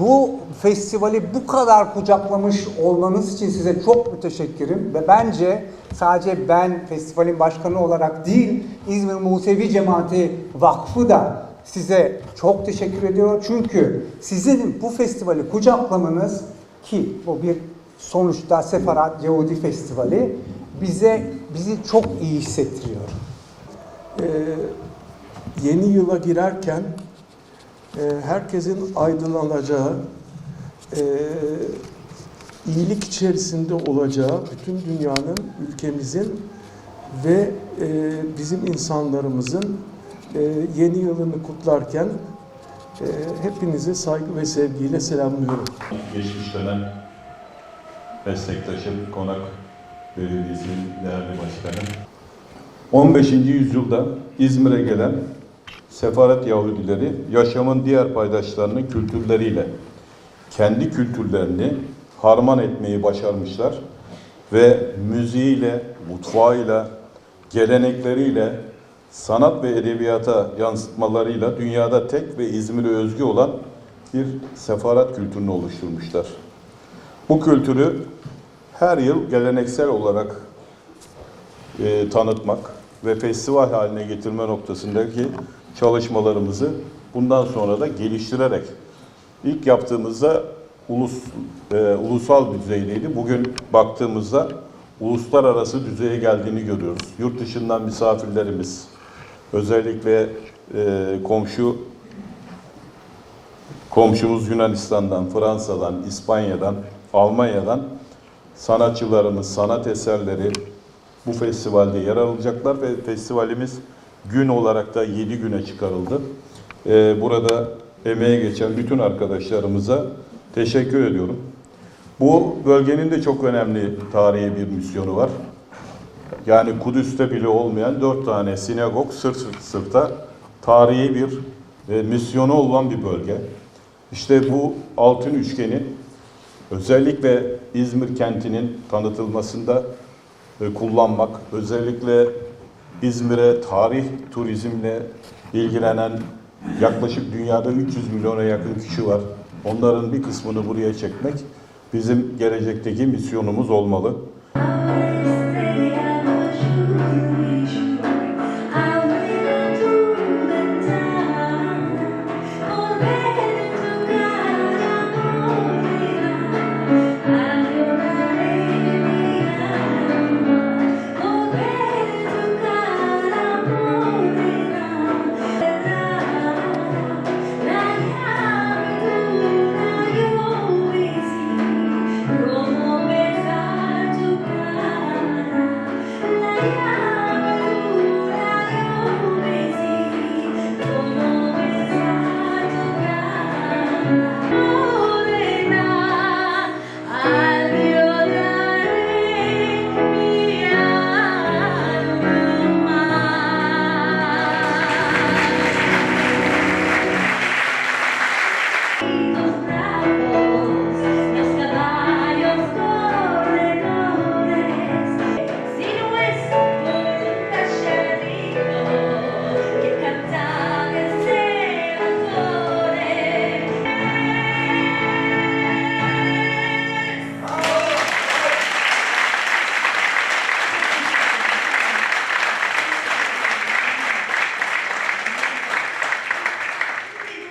Bu festivali bu kadar kucaklamış olmanız için size çok müteşekkirim ve bence sadece ben festivalin başkanı olarak değil İzmir Musevi Cemaati Vakfı da size çok teşekkür ediyor. Çünkü sizin bu festivali kucaklamanız ki bu bir sonuçta Sefarat Yahudi Festivali bize bizi çok iyi hissettiriyor. Ee, yeni yıla girerken herkesin aydınlanacağı, e, iyilik içerisinde olacağı, bütün dünyanın, ülkemizin ve e, bizim insanlarımızın yeni yılını kutlarken hepinizi saygı ve sevgiyle selamlıyorum. Geçmiş dönem meslektaşım Konak Belediyesi değerli başkanım. 15. yüzyılda İzmir'e gelen Sefaret Yahudileri yaşamın diğer paydaşlarının kültürleriyle kendi kültürlerini harman etmeyi başarmışlar ve müziğiyle, mutfağıyla, gelenekleriyle, sanat ve edebiyata yansıtmalarıyla dünyada tek ve İzmir'e özgü olan bir sefaret kültürünü oluşturmuşlar. Bu kültürü her yıl geleneksel olarak e, tanıtmak ve festival haline getirme noktasındaki çalışmalarımızı bundan sonra da geliştirerek ilk yaptığımızda ulus e, ulusal düzeydeydi. Bugün baktığımızda uluslararası düzeye geldiğini görüyoruz. Yurt dışından misafirlerimiz, özellikle e, komşu komşumuz Yunanistan'dan, Fransa'dan, İspanya'dan, Almanya'dan sanatçılarımız, sanat eserleri bu festivalde yer alacaklar ve festivalimiz gün olarak da 7 güne çıkarıldı. Ee, burada emeğe geçen bütün arkadaşlarımıza teşekkür ediyorum. Bu bölgenin de çok önemli tarihi bir misyonu var. Yani Kudüs'te bile olmayan dört tane sinagog sırt sırta tarihi bir e, misyonu olan bir bölge. İşte bu altın üçgeni özellikle İzmir kentinin tanıtılmasında kullanmak, özellikle İzmir'e tarih turizmle ilgilenen yaklaşık dünyada 300 milyona yakın kişi var. Onların bir kısmını buraya çekmek bizim gelecekteki misyonumuz olmalı.